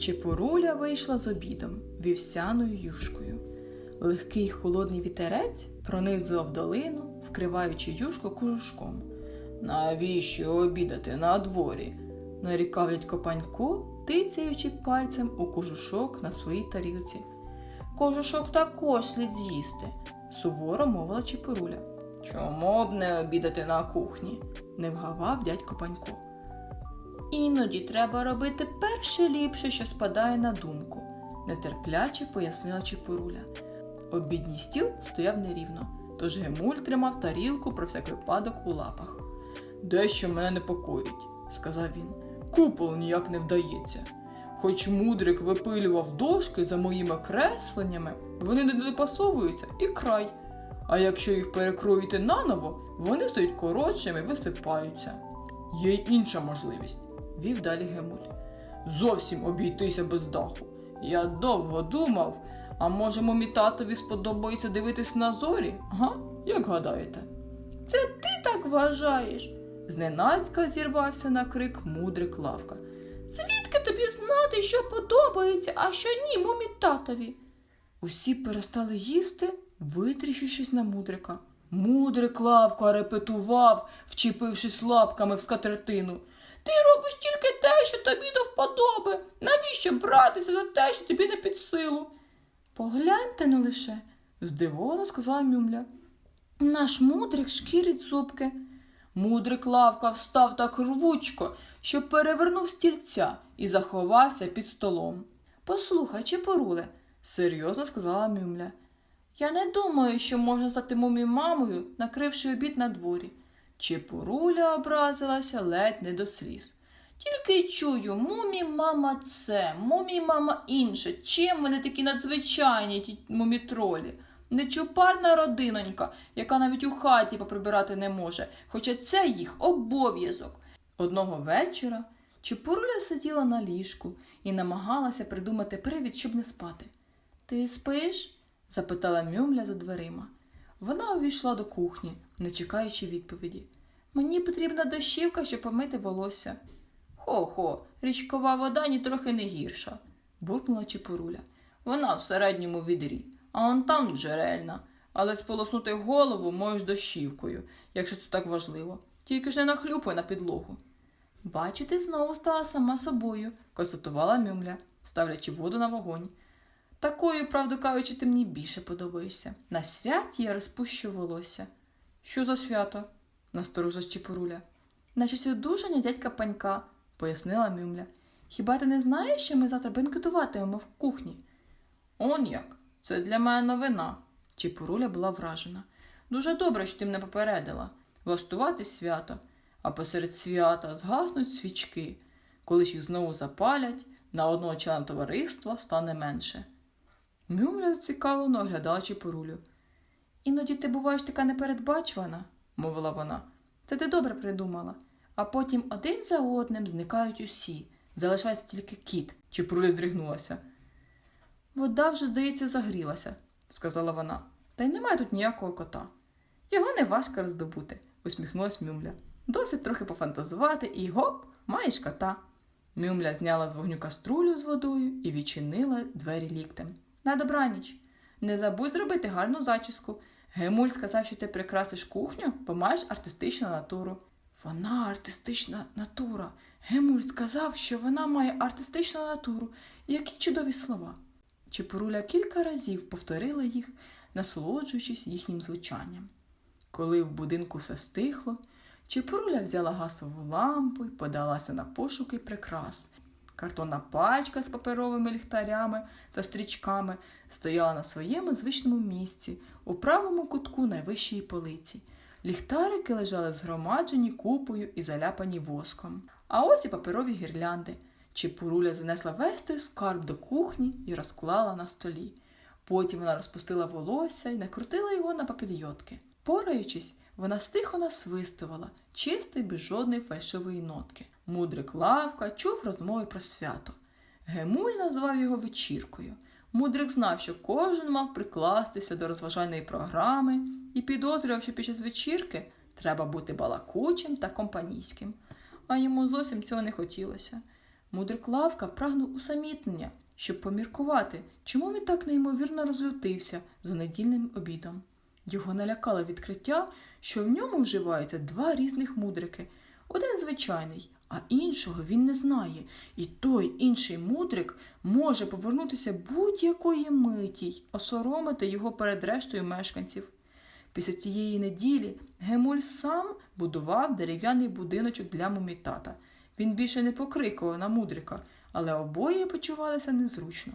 Чепуруля вийшла з обідом вівсяною юшкою. Легкий холодний вітерець пронизував долину, вкриваючи юшку кожушком. Навіщо обідати на дворі? нарікав дядько Панько, тицяючи пальцем у кожушок на своїй тарілці. Кожушок також слід з'їсти, суворо мовила Чепуруля. Чому б не обідати на кухні? не вгавав дядько Панько. Іноді треба робити перше ліпше, що спадає на думку, нетерпляче пояснила Чепуруля. Обідній стіл стояв нерівно, тож Гемуль тримав тарілку про всякий випадок у лапах. Дещо мене непокоїть, сказав він. Купол ніяк не вдається. Хоч мудрик випилював дошки за моїми кресленнями, вони не допасовуються і край. А якщо їх перекроїти наново, вони стають коротшими і висипаються. Є й інша можливість, вів далі Гемуль. Зовсім обійтися без даху. Я довго думав, а може мумі татові сподобається дивитись на зорі? Га? Як гадаєте? Це ти так вважаєш? Зненацька зірвався на крик мудрик лавка. Звідки тобі знати, що подобається, а що ні, мумі татові? Усі перестали їсти, витріщившись на мудрика. Мудрик лавка репетував, вчепившись лапками в скатертину. Ти робиш тільки те, що тобі до вподоби. Навіщо братися за те, що тобі не під силу? Погляньте не лише, здивовано сказала Мюмля. Наш мудрик шкірить зубки. Мудрик лавка встав так рвучко, що перевернув стільця і заховався під столом. Послухай, Чепоруле, серйозно сказала Мюмля. Я не думаю, що можна стати мумі мамою, накривши обід на дворі. Чепуруля образилася ледь не до сліз. Тільки й чую, мумі мама це, мумі мама інше. Чим вони такі надзвичайні, ті мумітролі? Нечупарна родинонька, яка навіть у хаті поприбирати не може, хоча це їх обов'язок. Одного вечора Чепуруля сиділа на ліжку і намагалася придумати привід, щоб не спати. Ти спиш? запитала Мюмля за дверима. Вона увійшла до кухні, не чекаючи відповіді. Мені потрібна дощівка, щоб помити волосся. Хо-хо, річкова вода ні трохи не гірша, буркнула Чепуруля. Вона в середньому відрі, а он там джерельна. Але сполоснути голову можеш дощівкою, якщо це так важливо. Тільки ж не нахлюпай на підлогу. Бачу, ти знову стала сама собою, констатувала Мюмля, ставлячи воду на вогонь. Такою, правду кажучи, ти мені більше подобаєшся. На святі я розпущу волосся. Що за свято? насторожа Чепуруля. Наче одужання дядька панька, пояснила Мюмля. Хіба ти не знаєш, що ми завтра бенкетуватимемо в кухні? Он як? Це для мене новина. Чепуруля була вражена. Дуже добре, що ти мене попередила. Влаштувати свято, а посеред свята згаснуть свічки. Коли ж їх знову запалять, на одного члена товариства стане менше. Мюмля зацікавлено оглядала Чепурулю. Іноді ти буваєш така непередбачувана, мовила вона. Це ти добре придумала. А потім один за одним зникають усі. Залишається тільки кіт. Чепуруля здригнулася. Вода вже, здається, загрілася, сказала вона. Та й немає тут ніякого кота. Його не важко роздобути, усміхнулась Мюмля. Досить трохи пофантазувати і гоп, маєш кота. Мюмля зняла з вогню каструлю з водою і відчинила двері ліктем. На добраніч. Не забудь зробити гарну зачіску. Гемуль сказав, що ти прикрасиш кухню, бо маєш артистичну натуру. Вона артистична натура. Гемуль сказав, що вона має артистичну натуру. Які чудові слова. Чепуруля кілька разів повторила їх, насолоджуючись їхнім звучанням. Коли в будинку все стихло, Чепуруля взяла газову лампу і подалася на пошуки прикрас. Картонна пачка з паперовими ліхтарями та стрічками стояла на своєму звичному місці, у правому кутку найвищої полиці. Ліхтарики лежали згромаджені купою і заляпані воском. А ось і паперові гірлянди. Чепуруля занесла весь той скарб до кухні і розклала на столі. Потім вона розпустила волосся і накрутила його на папільйотки. Пораючись, вона стихо насвистувала, чисто й без жодної фальшивої нотки. Мудрик лавка чув розмови про свято. Гемуль назвав його вечіркою. Мудрик знав, що кожен мав прикластися до розважальної програми і підозрював, що під час вечірки треба бути балакучим та компанійським. А йому зовсім цього не хотілося. Мудрик Лавка прагнув усамітнення, щоб поміркувати, чому він так неймовірно розлютився за недільним обідом. Його налякало відкриття, що в ньому вживаються два різних мудрики. Один звичайний, а іншого він не знає. І той інший мудрик може повернутися будь-якої миті й осоромити його перед рештою мешканців. Після цієї неділі Гемуль сам будував дерев'яний будиночок для мумітата. Він більше не покрикував на мудрика, але обоє почувалися незручно.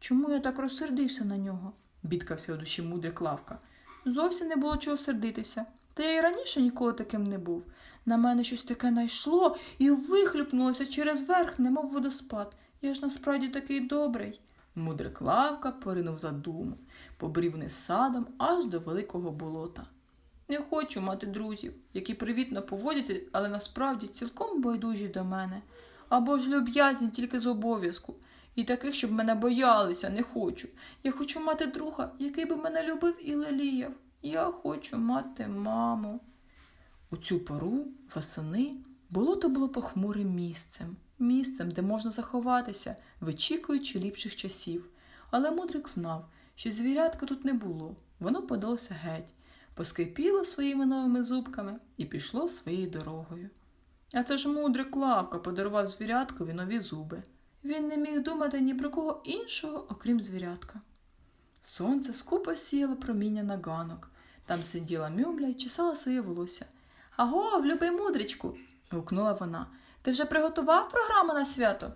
Чому я так розсердився на нього? бідкався у душі мудрик Лавка. Зовсім не було чого сердитися. Та я й раніше ніколи таким не був. На мене щось таке найшло і вихлюпнулося через верх, немов водоспад. Я ж насправді такий добрий. Мудрик Лавка поринув задуму, побрів вниз садом аж до великого болота. Не хочу мати друзів, які привітно поводяться, але насправді цілком байдужі до мене. Або ж люб'язні тільки з обов'язку. І таких, щоб мене боялися, не хочу. Я хочу мати друга, який би мене любив і леліяв. Я хочу мати маму. У цю пору, восени, болото було похмурим місцем, місцем, де можна заховатися, вичікуючи ліпших часів. Але мудрик знав, що звірятка тут не було, воно подалося геть, поскипіло своїми новими зубками і пішло своєю дорогою. А це ж мудрик Лавка подарував звіряткові нові зуби. Він не міг думати ні про кого іншого, окрім звірятка. Сонце скупо сіяло проміння на ганок. Там сиділа мюмля і чесала своє волосся. Агов, любий мудричку. гукнула вона. Ти вже приготував програму на свято?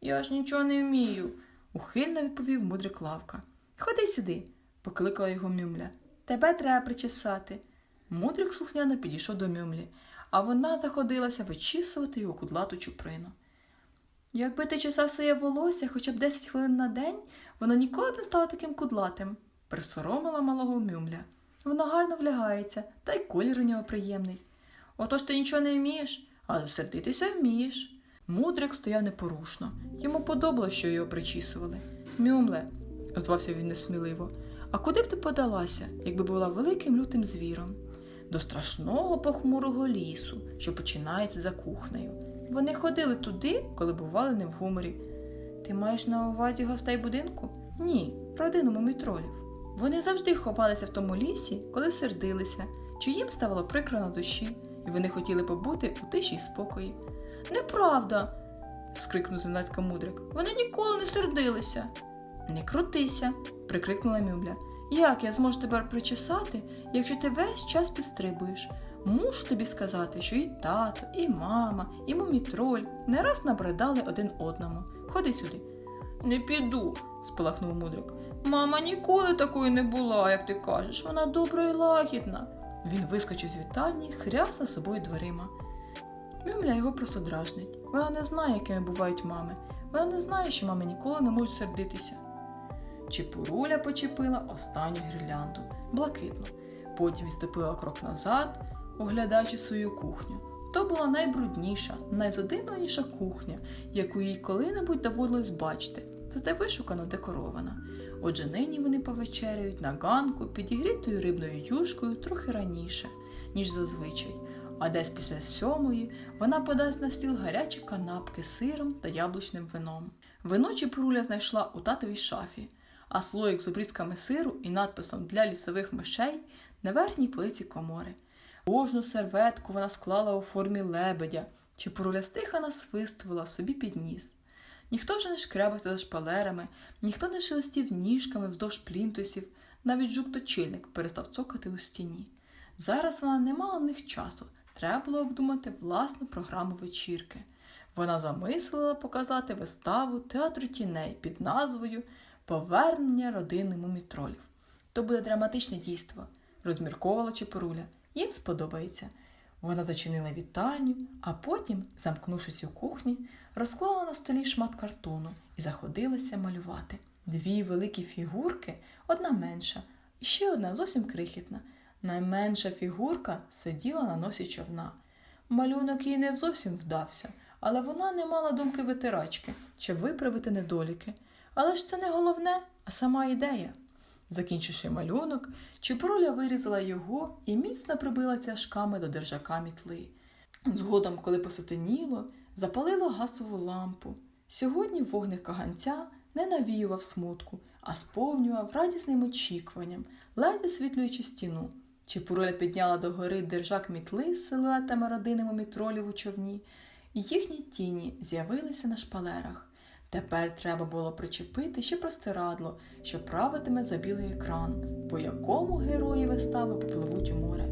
Я ж нічого не вмію, ухильно відповів мудрик Лавка. Ходи сюди, покликала його мюмля. Тебе треба причесати. Мудрик слухняно підійшов до мюмлі, а вона заходилася вичісувати його кудлату чуприну. Якби ти чесав своє волосся хоча б 10 хвилин на день, воно ніколи б не стало таким кудлатим, присоромила малого мюмля. Воно гарно влягається, та й колір у нього приємний. Отож ти нічого не вмієш, але сердитися вмієш. Мудрик стояв непорушно. Йому подобалось, що його причісували. Мюмле, озвався він несміливо, а куди б ти подалася, якби була великим лютим звіром? До страшного похмурого лісу, що починається за кухнею. Вони ходили туди, коли бували не в гуморі. Ти маєш на увазі гостей будинку? Ні, родину мумітролів. Вони завжди ховалися в тому лісі, коли сердилися, чи їм ставало прикро на душі, і вони хотіли побути у тиші й спокої. Неправда. скрикнув зненацька мудрик. Вони ніколи не сердилися. Не крутися, прикрикнула Мюмля. Як я зможу тепер причесати, якщо ти весь час підстрибуєш? Мушу тобі сказати, що і тато, і мама, і мумітроль не раз набридали один одному. Ходи сюди. Не піду, спалахнув мудрик. Мама ніколи такою не була, як ти кажеш. Вона добра і лагідна. Він вискочив з вітальні, хряснув собою дверима. Мюмля його просто дражнить. Вона не знає, якими бувають мами. Вона не знає, що мами ніколи не можуть сердитися. Чепуруля почепила останню гірлянду, блакитну. Потім відступила крок назад, оглядаючи свою кухню. То була найбрудніша, найзадимленіша кухня, яку їй коли-небудь доводилось бачити, зате вишукано декорована. Отже, нині вони повечеряють на ганку підігрітою рибною юшкою трохи раніше, ніж зазвичай, а десь після сьомої вона подасть на стіл гарячі канапки з сиром та яблучним вином. Вино Чепуруля знайшла у татовій шафі, а слоїк з обрізками сиру і надписом для лісових мишей на верхній полиці комори. Кожну серветку вона склала у формі лебедя, Чепуруля стиха насвистувала собі під ніс. Ніхто вже не шкрябався за шпалерами, ніхто не шелестів ніжками вздовж плінтусів, навіть жук-точильник перестав цокати у стіні. Зараз вона не мала них часу, треба було обдумати власну програму вечірки. Вона замислила показати виставу театру тіней під назвою Повернення родини мумітролів. То буде драматичне дійство, розмірковувала Чепуруля. Їм сподобається. Вона зачинила вітальню, а потім, замкнувшись у кухні, розклала на столі шмат картону і заходилася малювати. Дві великі фігурки, одна менша, і ще одна зовсім крихітна. Найменша фігурка сиділа на носі човна. Малюнок їй не зовсім вдався, але вона не мала думки витирачки, щоб виправити недоліки. Але ж це не головне, а сама ідея. Закінчивши малюнок, Чепуруля вирізала його і міцно прибила цяжками до держака мітли. Згодом, коли посатиніло, запалило газову лампу. Сьогодні вогник каганця не навіював смутку, а сповнював радісним очікуванням, ледь освітлюючи стіну. Чепуруля підняла догори держак мітли з силуетами родини мумітролів у човні, і їхні тіні з'явилися на шпалерах. Тепер треба було причепити ще простирадло, що правитиме за білий екран, по якому герої вистави попливуть у море.